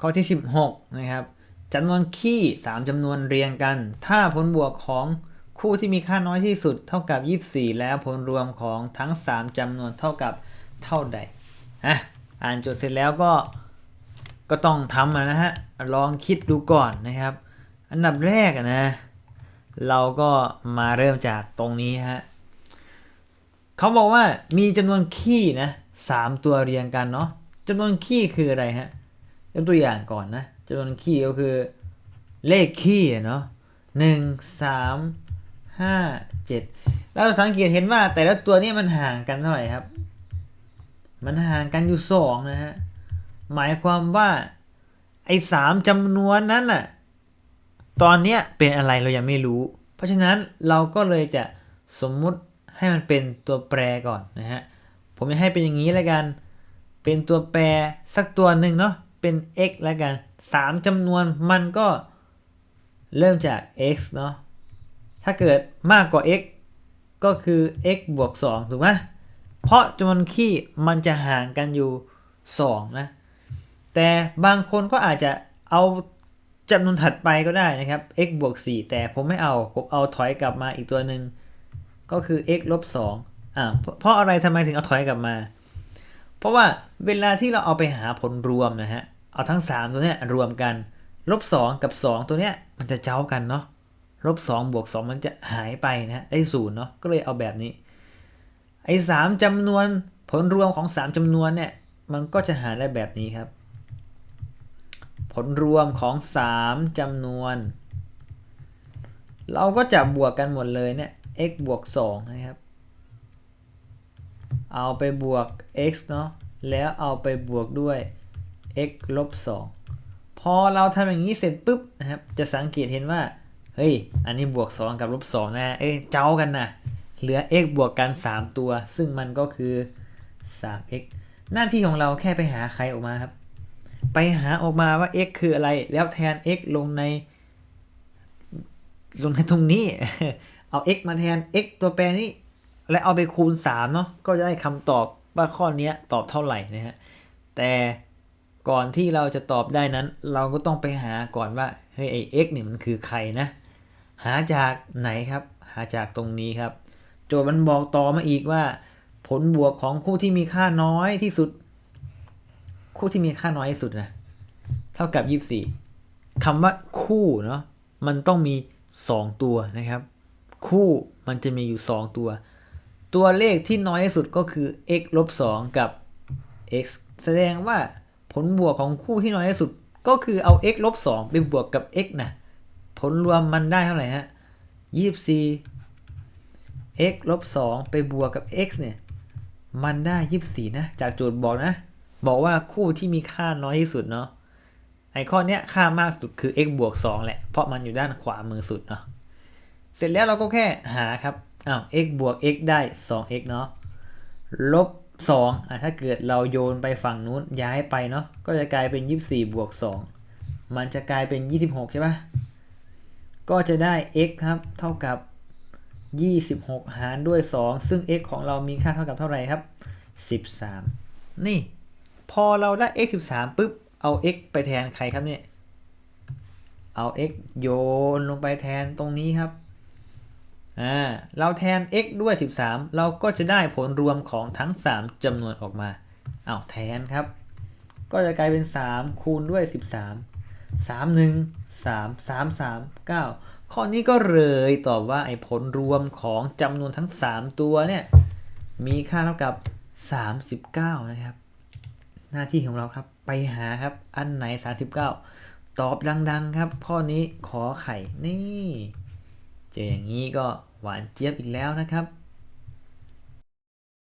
ข้อที่ 16 นะครับจำนวนคี่ 3จำนวนเรียงกัน ถ้าผลบวกของคู่ที่มีค่าน้อยที่สุดเท่ากับ 24 แล้วผลรวมของทั้ง 3จำนวนเท่ากับเท่าใดอะอ่านโจทย์เสร็จแล้วก็ก็ต้องทำนะฮะ ลองคิดดูก่อนนะครับ อันดับแรกนะ เราก็มาเริ่มจากตรงนี้ฮะเขาบอกว่ามีจำนวนคี่นะสามตัวเรียงกันเนาะจำนวนคี่คืออะไรฮะ ยกตัวอย่างก่อนนะจำนวนคี่ก็คือ เลขคี่อะเนาะหนึ่งสามห้าเจ็ดแล้วเราสังเกตเห็นว่าแต่ละตัวนี้มันห่างกันเท่าไหร่ครับ มันห่างกันอยู่สองนะฮะ หมายความว่าไอ้สามจำนวนนั้นน่ะ ตอนเนี้ยเป็นอะไรเรายังไม่รู้ เพราะฉะนั้นเราก็เลยจะสมมุติให้มันเป็นตัวแปรก่อนนะฮะ ผมจะให้เป็นอย่างนี้แล้วกัน เป็นตัวแปรสักตัวหนึ่งเนาะ เป็น x แล้วกันสามจำนวนมันก็เริ่มจาก x เนาะ ถ้าเกิดมากกว่า x ก็คือ x บวก 2 ถูกไหมเพราะจำนวนคี่มันจะห่างกันอยู่ 2 นะ แต่บางคนก็อาจจะเอาจำนวนถัดไปก็ได้นะครับ x บวก 4 แต่ผมไม่เอา ผมเอาถอยกลับมาอีกตัวหนึ่งก็คือ x ลบ 2 อ่า เพราะอะไรทำไมถึงเอาถอยกลับมา เพราะว่าเวลาที่เราเอาไปหาผลรวมนะฮะ เอาทั้ง 3 ตัวเนี้ยรวมกันลบ2กับ 2 ตัวเนี้ยมันจะเจ้ากันเนาะลบ2บวก2มันจะหายไปนะได้ศูนย์เนาะก็เลยเอาแบบนี้ไอ้สามจำนวนผลรวมของ 3จำนวนเนี่ยมันก็จะหาได้แบบนี้ครับ ผลรวมของ 3จำนวน เราก็จะบวกกันหมดเลยเนี่ย x บวก2นะครับ เอาไปบวก x เนาะแล้วเอาไปบวกด้วย x ลบ2พอเราทำอย่างนี้เสร็จปุ๊บนะครับ จะสังเกตเห็นว่า เฮ้ย อันนี้บวก 2 กับลบ2นะ เอ้ย เจ้ากันนะเหลือ x บวกกัน 3 ตัว ซึ่งมันก็คือ 3x หน้าที่ของเราแค่ไปหาใครออกมาครับ ไปหาออกมาว่า x คืออะไร แล้วแทน x ลงใน ลงในตรงนี้ เอา x มาแทน x ตัวแปรนี้ และเอาไปคูณ3เนาะ ก็จะได้คำตอบว่าข้อนี้ตอบเท่าไหร่นะฮะ แต่ ก่อนที่เราจะตอบได้นั้น เราก็ต้องไปหาก่อนว่าเฮ้ยไอ้ x เนี่ยมันคือใครนะ หาจากไหนครับ หาจากตรงนี้ครับ โจทย์มันบอกต่อมาอีกว่า ผลบวกของคู่ที่มีค่าน้อยที่สุด คู่ที่มีค่าน้อยที่สุดนะเท่ากับ 24คำว่าคู่เนาะมันต้องมี 2 ตัวนะครับ คู่มันจะมีอยู่ 2 ตัว ตัวเลขที่น้อยที่สุดก็คือ x ลบ2กับ x แสดงว่า ผลบวกของคู่ที่น้อยที่สุด ก็คือเอา x ลบ2ไปบวกกับ x นะผลรวมมันได้เท่าไหร่ฮะ24 x ลบ2ไปบวกกับ x เนี่ย มันได้24นะ จากโจทย์บอกนะ บอกว่าคู่ที่มีค่าน้อยที่สุดเนาะไอ้ข้อเนี้ยค่ามากสุดคือ x บวก2แหละ เพราะมันอยู่ด้านขวามือสุดเนาะเสร็จแล้วเราก็แค่หาครับอ้าว x บวก x ได้ 2x เนาะลบ 2อะถ้าเกิดเราโยนไปฝั่งนู้นย้ายไปเนาะก็จะกลายเป็น 24 บวก 2 มันจะกลายเป็น 26 ใช่ปะก็จะได้ x ครับ เท่ากับ 26 หารด้วย 2 ซึ่ง x ของเรามีค่าเท่ากับเท่าไหร่ครับ 13 นี่ พอเราได้ x 13ปุ๊บ เอา x ไปแทนใครครับเนี่ย เอา x โยนลงไปแทนตรงนี้ครับ อ่าเราแทน x ด้วย 13 เราก็จะได้ผลรวมของทั้ง 3จำนวนออกมาเอาแทนครับ ก็จะกลายเป็น 3 คูณด้วย 13 3 1 3 3 3 9 ข้อนี้ก็เลยตอบว่าไอ้ผลรวมของจำนวนทั้ง 3 ตัวเนี่ย มีค่าเท่ากับ 39 นะครับ หน้าที่ของเราครับไปหาครับอันไหน 39 ตอบดังๆครับ ข้อนี้ขอไข่นี่ เจออย่างนี้ก็ หวานเจี๊ยบอีกแล้วนะครับ